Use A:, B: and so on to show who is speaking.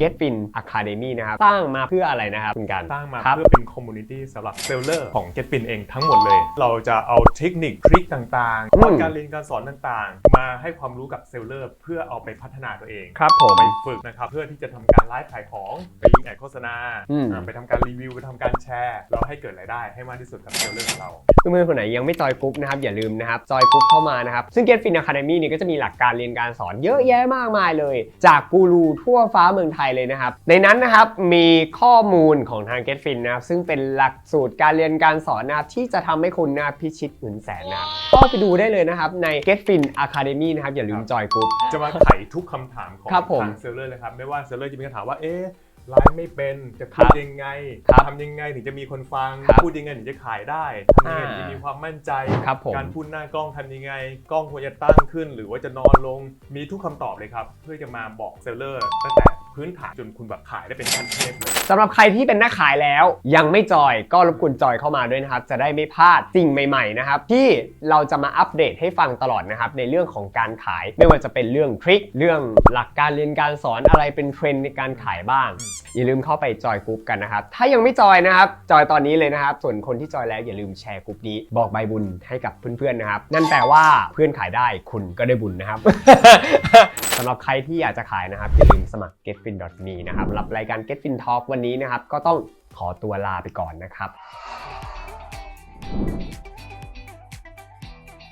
A: GetFin Academy นะครับสร้างมาเพื่ออะไรนะครับคุณกัน
B: สร้างมา
A: ครับ
B: เพื่อเป็นคอมมูนิตี้สำหรับเซลเลอร์ของ GetFin เองทั้งหมดเลย เราจะเอาเทคนิคทริคต่าง
A: อื
B: ๆ
A: ม
B: การเรียนการสอนต่างๆ มาให้ความรู้กับเซลเลอร์เพื่อเอาไปพัฒนาตัวเอง
A: ครับผม
B: ไปฝึกนะครับเพื่อที่จะทำการไลฟ์ขายของไปยิงแอดโฆษณา
A: อืม
B: อ่าไปทำการรีวิวไปทำการแชร์แล้วให้เกิดรายได้ให้มากที่สุดกับเซลเลอร์ของเรา
A: เพื่อนๆคนไหนยังไม่จอยกรุ๊ปนะครับอย่าลืมนะครับจอยกรุ๊ปเข้ามานะครับ ซึ่ง GetFin Academy เนี่ยก็จะมีหลักการเรียนการสอนเยอะแยะมากมายเลย จากกูรูทั่วฟ้าเมืองไทยเลยนะครับ ในนั้นนะครับมีข้อมูลของทาง GetFin นะครับซึ่งเป็นหลักสูตรการเรียนการสอนนะครับที่จะทำให้คุณนะครับพิชิตเงินแสนนะครับก็ไปดูได้เลยนะครับใน GetFin Academy นะครับอย่าลืมจอยกรุ๊ป
B: จะมาไขทุกคำถามของ
A: ครับผม
B: ทางเซลเลอร์เลยครับ ไม่ว่าเซลเลอร์จะมีคำถามว่า เอ๊ะไลฟ์ไม่เป็น จะพู
A: ค
B: ด
A: รับ
B: ยังไง
A: ครับ
B: ทำยังไงถึงจะมีคนฟัง
A: ครับ
B: พูดยังไงถึงจะขายได้ทำยังไงถึงจะมีความมั่นใจ
A: ครับผม
B: การพูดหน้ากล้องทำยังไง กล้องควรจะตั้งขึ้น หรือว่าจะนอนลง มีทุกคำตอบเลยครับ เพื่อจะมาบอกเซลเลอร์ตั้งแต่ พื้นฐานจนคุณแบบขายได้เป็นขั้นเทพเลย
A: สำหรับใครที่เป็นนักขายแล้ว ยังไม่จอยก็รบกวนจอยเข้ามาด้วยนะครับ จะได้ไม่พลาดสิ่งใหม่ๆนะครับที่เราจะมาอัปเดตให้ฟังตลอดนะครับในเรื่องของการขายไม่ว่าจะเป็นเรื่องทริคเรื่องหลักการเรียนการสอนอะไรเป็นเทรนด์ในการขายบ้าง
B: อืม
A: อย่าลืมเข้าไปจอยกรุ๊ปกันนะครับถ้ายังไม่จอยนะครับจอยตอนนี้เลยนะครับ ส่วนคนที่จอยแล้วอย่าลืมแชร์กรุ๊ปนี้ บอกใบบุญให้กับเพื่อนๆนะครับนั่นแปลว่าเพื่อนขายได้คุณก็ได้บุญนะครับสำหรับใครที่อยากจะขายนะครับอย่าลืมสมัคร getfin.me นะครับสำหรับรายการ getfin talk วันนี้นะครับก็ต้องขอตัวลาไปก่อนนะครับ